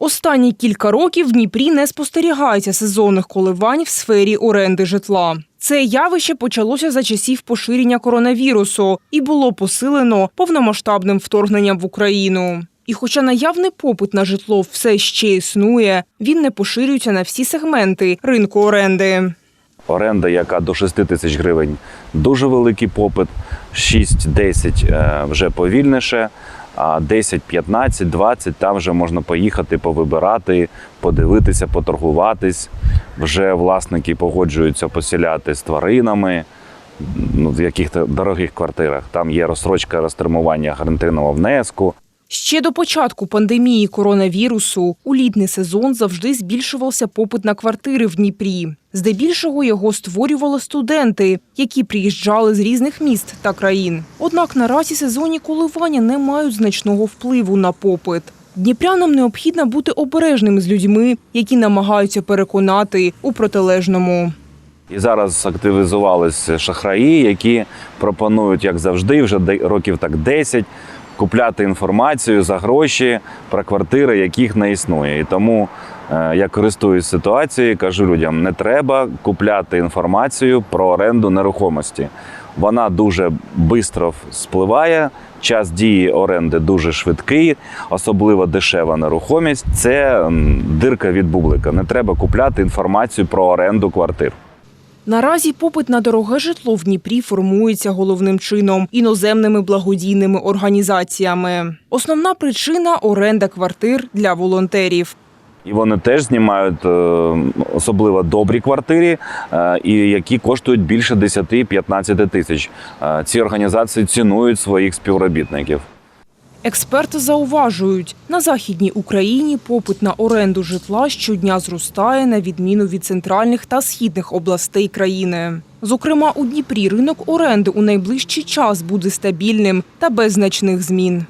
Останні кілька років в Дніпрі не спостерігається сезонних коливань в сфері оренди житла. Це явище почалося за часів поширення коронавірусу і було посилено повномасштабним вторгненням в Україну. І хоча наявний попит на житло все ще існує, він не поширюється на всі сегменти ринку оренди. Оренда, яка до 6 тисяч гривень, дуже великий попит. 6-10 е, вже повільніше, 10, 15, 20 там вже можна поїхати, повибирати, подивитися, поторгуватись. Вже власники погоджуються поселяти з тваринами. Ну, в яких-то дорогих квартирах. Там є розстрочка розтермування гарантийного внеску. Ще до початку пандемії коронавірусу у літній сезон завжди збільшувався попит на квартири в Дніпрі. Здебільшого його створювали студенти, які приїжджали з різних міст та країн. Однак наразі сезонні коливання не мають значного впливу на попит. Дніпрянам необхідно бути обережними з людьми, які намагаються переконати у протилежному. І зараз активізувалися шахраї, які пропонують, як завжди, вже років так 10, купляти інформацію за гроші про квартири, яких не існує. І тому е, я користуюсь ситуацією, кажу людям: не треба купляти інформацію про оренду нерухомості. Вона дуже швидко спливає. Час дії оренди дуже швидкий, особливо дешева нерухомість. Це дирка від бублика. Не треба купляти інформацію про оренду квартир. Наразі попит на дороге житло в Дніпрі формується головним чином іноземними благодійними організаціями. Основна причина оренда квартир для волонтерів. І вони теж знімають е, особливо добрі квартири, е, і які коштують більше 10-15 тисяч. Е, Ці організації цінують своїх співробітників. Експерти зауважують, на західній Україні попит на оренду житла щодня зростає на відміну від центральних та східних областей країни. Зокрема, у Дніпрі ринок оренди у найближчий час буде стабільним та без значних змін.